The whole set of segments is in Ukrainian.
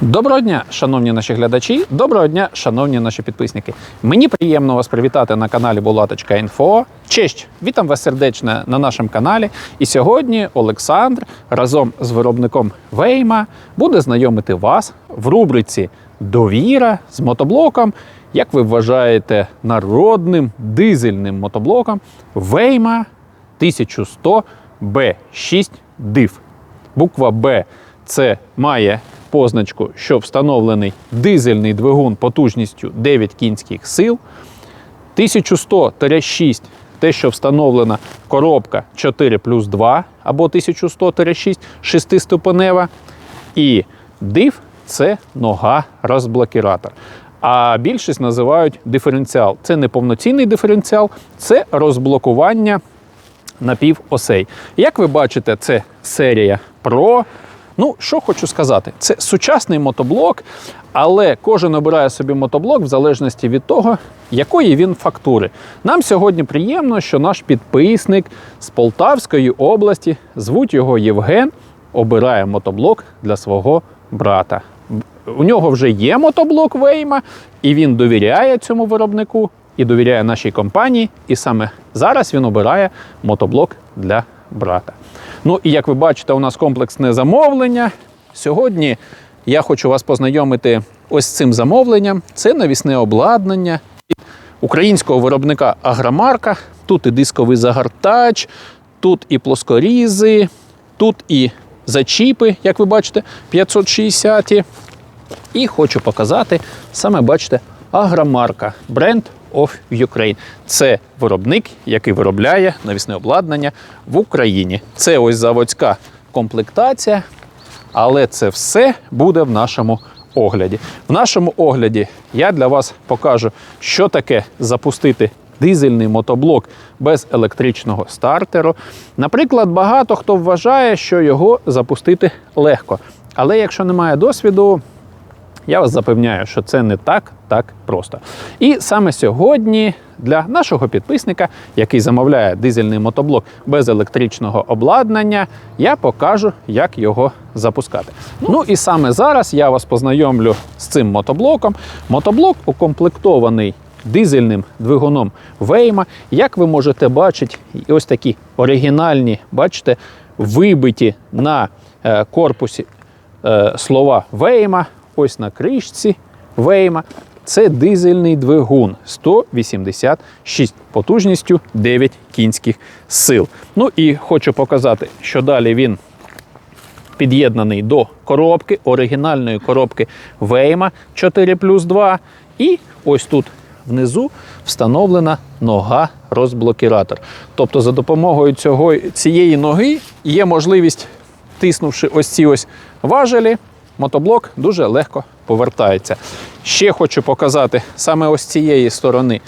Доброго дня, шановні наші глядачі. Доброго дня, шановні наші підписники. Мені приємно вас привітати на каналі Булаточка.Інфо. Честь, вітам вас сердечно на нашому каналі. І сьогодні Олександр разом з виробником Вейма буде знайомити вас в рубриці Довіра з мотоблоком. Як ви вважаєте, народним дизельним мотоблоком Вейма 1100 B6 DIV. Буква Б це має позначку, що встановлений дизельний двигун потужністю 9 кінських сил. 1100-6 те, що встановлена коробка 4 плюс 2 або 1100-6 шестиступенева. І див це нога розблокіратор. А більшість називають диференціал. Це не повноцінний диференціал, це розблокування напівосей. Як ви бачите, це серія Pro. Ну, що хочу сказати, це сучасний мотоблок, але кожен обирає собі мотоблок в залежності від того, якої він фактури. Нам сьогодні приємно, що наш підписник з Полтавської області, звуть його Євген, обирає мотоблок для свого брата. У нього вже є мотоблок Вейма, і він довіряє цьому виробнику і довіряє нашій компанії. І саме зараз він обирає мотоблок для брата. Ну і як ви бачите, у нас комплексне замовлення. Сьогодні я хочу вас познайомити ось цим замовленням. Це навісне обладнання українського виробника Агромарка. Тут і дисковий загортач, тут і плоскорізи, тут і зачіпи, як ви бачите, 560. І хочу показати саме бачите, Агромарка бренд of Ukraine. Це виробник, який виробляє навісне обладнання в Україні. Це ось заводська комплектація, але це все буде в нашому огляді. В нашому огляді я для вас покажу, що таке запустити дизельний мотоблок без електричного стартеру. Наприклад, багато хто вважає, що його запустити легко. Але якщо немає досвіду, я вас запевняю, що це не так, так просто. І саме сьогодні для нашого підписника, який замовляє дизельний мотоблок без електричного обладнання, я покажу, як його запускати. Ну і саме зараз я вас познайомлю з цим мотоблоком. Мотоблок укомплектований дизельним двигуном Вейма. Як ви можете бачити, ось такі оригінальні, бачите, вибиті на е, корпусі е, слова Вейма, ось на кришці Вейма. Це дизельний двигун 186 потужністю 9 кінських сил. Ну і хочу показати, що далі він під'єднаний до коробки, оригінальної коробки Вейма 4 плюс 2. І ось тут внизу встановлена нога розблокіратор. Тобто, за допомогою цього, цієї ноги є можливість, тиснувши ось ці ось важелі, мотоблок дуже легко повертається. Ще хочу показати саме ось цієї сторони,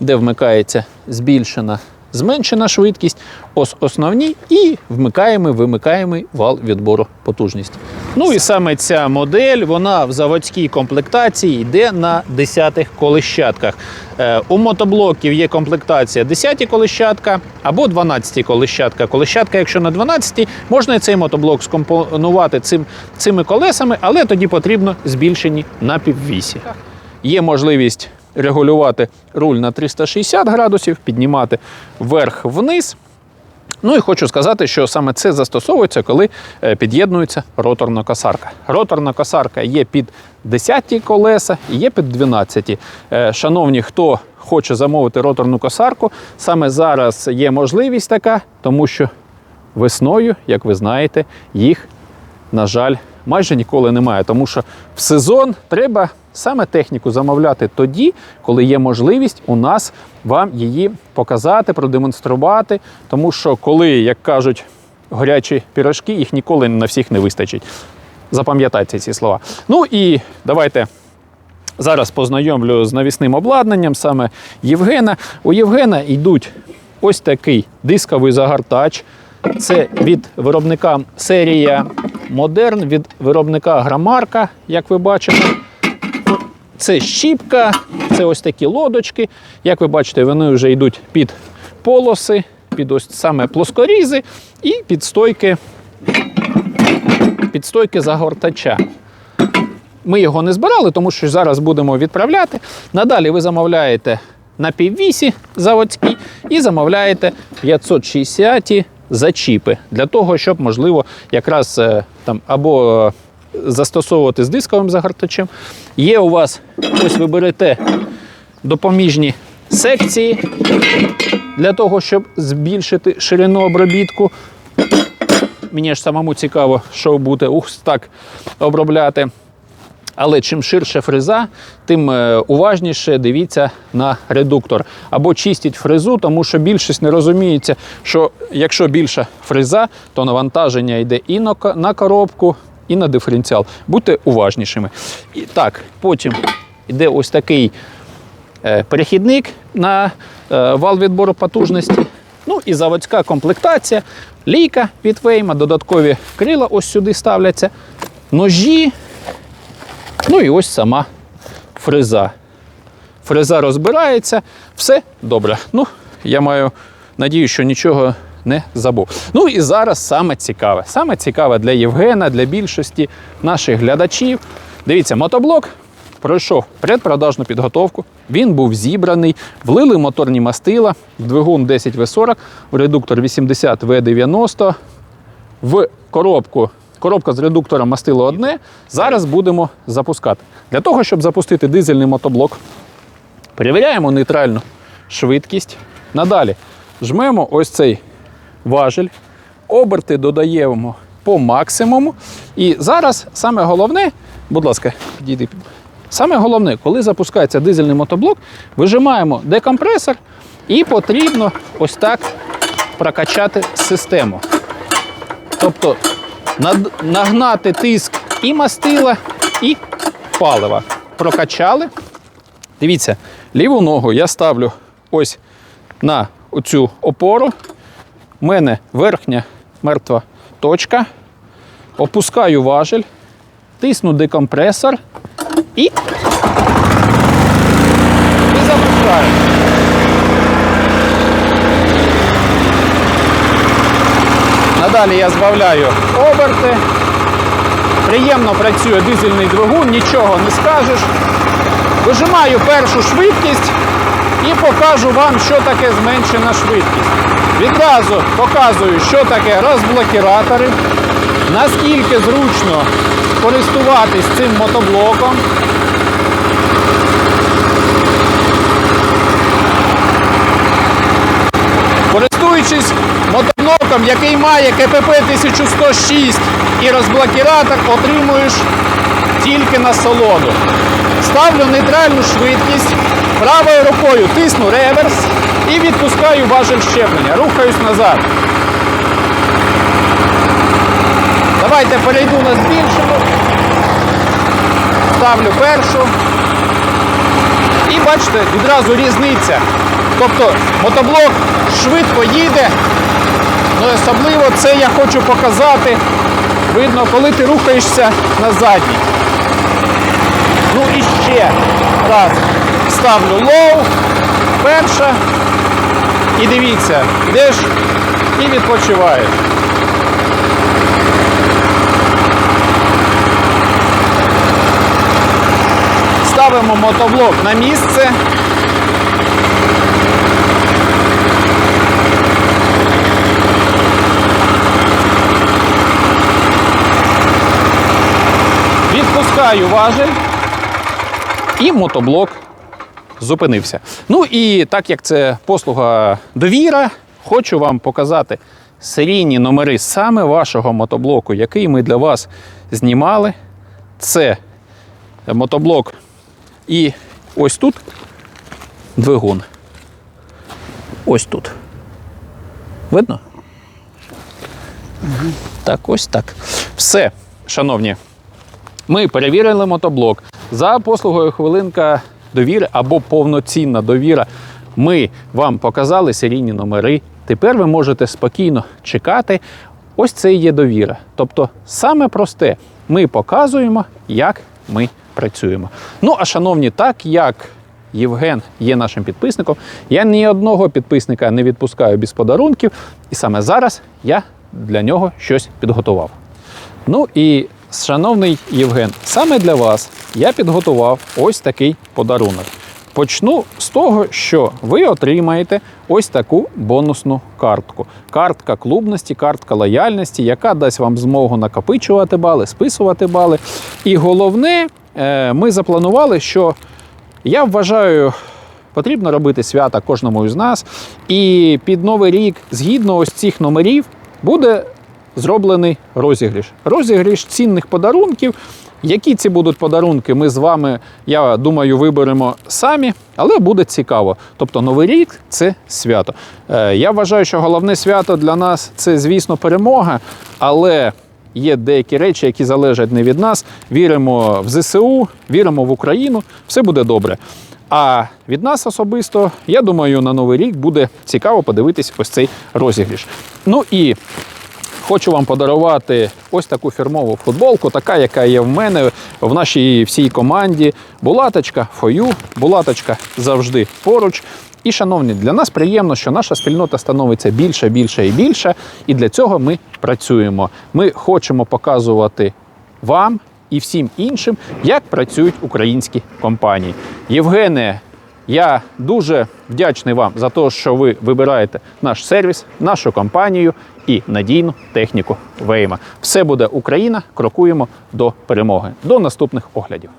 де вмикається збільшена, зменшена швидкість, ось основні і вмикаємо, вимикаємо вал відбору потужності. Ну і саме ця модель, вона в заводській комплектації йде на 10-х колищатках. Е, у мотоблоків є комплектація 10-ті колищатка або 12 колищатка. Колищатка, якщо на 12, можна цей мотоблок скомпонувати цим, цими колесами, але тоді потрібно збільшені на піввісі. Є можливість регулювати руль на 360 градусів, піднімати вверх-вниз. Ну і хочу сказати, що саме це застосовується, коли е, під'єднується роторна косарка. Роторна косарка є під 10 колеса і є під 12. Е, Шановні, хто хоче замовити роторну косарку, саме зараз є можливість така, тому що весною, як ви знаєте, їх, на жаль, майже ніколи немає. Тому що в сезон треба саме техніку замовляти тоді, коли є можливість у нас вам її показати, продемонструвати. Тому що, коли, як кажуть, горячі пірожки, їх ніколи на всіх не вистачить. Запам'ятайте ці слова. Ну і давайте Зараз познайомлю з навісним обладнанням саме Євгена. У Євгена йдуть ось такий дисковий загортач. Це від виробника серія Модерн, від виробника Грамарка, як ви бачите. Це щіпка, це ось такі лодочки. Як ви бачите, вони вже йдуть під полоси, під ось саме плоскорізи і під стойки, під стойки загортача. Ми його не збирали, тому що зараз будемо відправляти. Надалі ви замовляєте на піввісі заводські і замовляєте 560 зачіпи для того, щоб можливо якраз е, там або е, застосовувати з дисковим загортачем. Є у вас, ось ви берете допоміжні секції для того, щоб збільшити ширину обробітку. Мені ж самому цікаво, що буде ось так обробляти. Але чим ширше фреза, тим е, уважніше дивіться на редуктор. Або чистіть фрезу, тому що більшість не розуміється, що якщо більша фреза, то навантаження йде і на коробку, і на диференціал. Будьте уважнішими. І так, потім йде ось такий е, перехідник на е, вал відбору потужності. Ну і заводська комплектація, лійка від Вейма, додаткові крила ось сюди ставляться, ножі. Ну і ось сама фреза. Фреза розбирається, все добре. Ну, я маю надію, що нічого не забув. Ну і зараз саме цікаве. Саме цікаве для Євгена, для більшості наших глядачів. Дивіться, мотоблок пройшов предпродажну підготовку. Він був зібраний, влили моторні мастила, двигун 10В40, редуктор 80В90, в коробку. Коробка з редуктором мастило одне. Зараз будемо запускати. Для того, щоб запустити дизельний мотоблок, перевіряємо нейтральну швидкість. Надалі жмемо ось цей важель, оберти додаємо по максимуму. І зараз саме головне, будь ласка, підійди. Саме головне, коли запускається дизельний мотоблок, вижимаємо декомпресор і потрібно ось так прокачати систему. Тобто нагнати тиск і мастила, і палива. Прокачали. Дивіться, ліву ногу я ставлю ось на оцю опору. У мене верхня мертва точка. Опускаю важель, тисну декомпресор і, і запускаю. Надалі я збавляю оберти. Приємно працює дизельний двигун, нічого не скажеш. Вижимаю першу швидкість і покажу вам, що таке зменшена швидкість. Відразу показую, що таке розблокіратори, наскільки зручно користуватись цим мотоблоком. Користуючись мотоблоком, який має КПП 1106 і розблокіратор, отримуєш тільки насолоду. Ставлю нейтральну швидкість, правою рукою тисну реверс і відпускаю важель щеплення. Рухаюсь назад. Давайте перейду на збільшену. Ставлю першу. І бачите, відразу різниця. Тобто мотоблок швидко їде. Ну, і особливо це я хочу показати. Видно, коли ти рухаєшся на задній. Ну і ще раз ставлю лоу, перша. І дивіться, йдеш і відпочиваєш. Ставимо мотоблок на місце. Відпускаю важель і мотоблок зупинився. Ну і так як це послуга довіра, хочу вам показати серійні номери саме вашого мотоблоку, який ми для вас знімали. Це мотоблок і ось тут двигун. Ось тут. Видно? Так, ось так. Все, шановні. Ми перевірили мотоблок. За послугою хвилинка довіри або повноцінна довіра. Ми вам показали серійні номери. Тепер ви можете спокійно чекати. Ось це і є довіра. Тобто, саме просте, ми показуємо, як ми працюємо. Ну, а шановні, так як Євген є нашим підписником, я ні одного підписника не відпускаю без подарунків, і саме зараз я для нього щось підготував. Ну і, шановний Євген, саме для вас я підготував ось такий подарунок. Почну з того, що ви отримаєте ось таку бонусну картку. Картка клубності, картка лояльності, яка дасть вам змогу накопичувати бали, списувати бали. І головне, е, ми запланували, що я вважаю, потрібно робити свята кожному із нас. І під Новий рік, згідно ось цих номерів, буде зроблений розігріш. Розігріш цінних подарунків. Які ці будуть подарунки, ми з вами, я думаю, виберемо самі, але буде цікаво. Тобто Новий рік це свято. Е, Я вважаю, що головне свято для нас це, звісно, перемога, але є деякі речі, які залежать не від нас. Віримо в ЗСУ, віримо в Україну, все буде добре. А від нас особисто, я думаю, на Новий рік буде цікаво подивитись ось цей розігріш. Ну і Хочу вам подарувати ось таку фірмову футболку, така, яка є в мене в нашій всій команді. Булаточка фою, булаточка завжди поруч. І, шановні, для нас приємно, що наша спільнота становиться більше, більше і більше. І для цього ми працюємо. Ми хочемо показувати вам і всім іншим, як працюють українські компанії. Євгене, я дуже вдячний вам за те, що ви вибираєте наш сервіс, нашу компанію і надійну техніку Вейма. Все буде Україна. Крокуємо до перемоги. До наступних оглядів.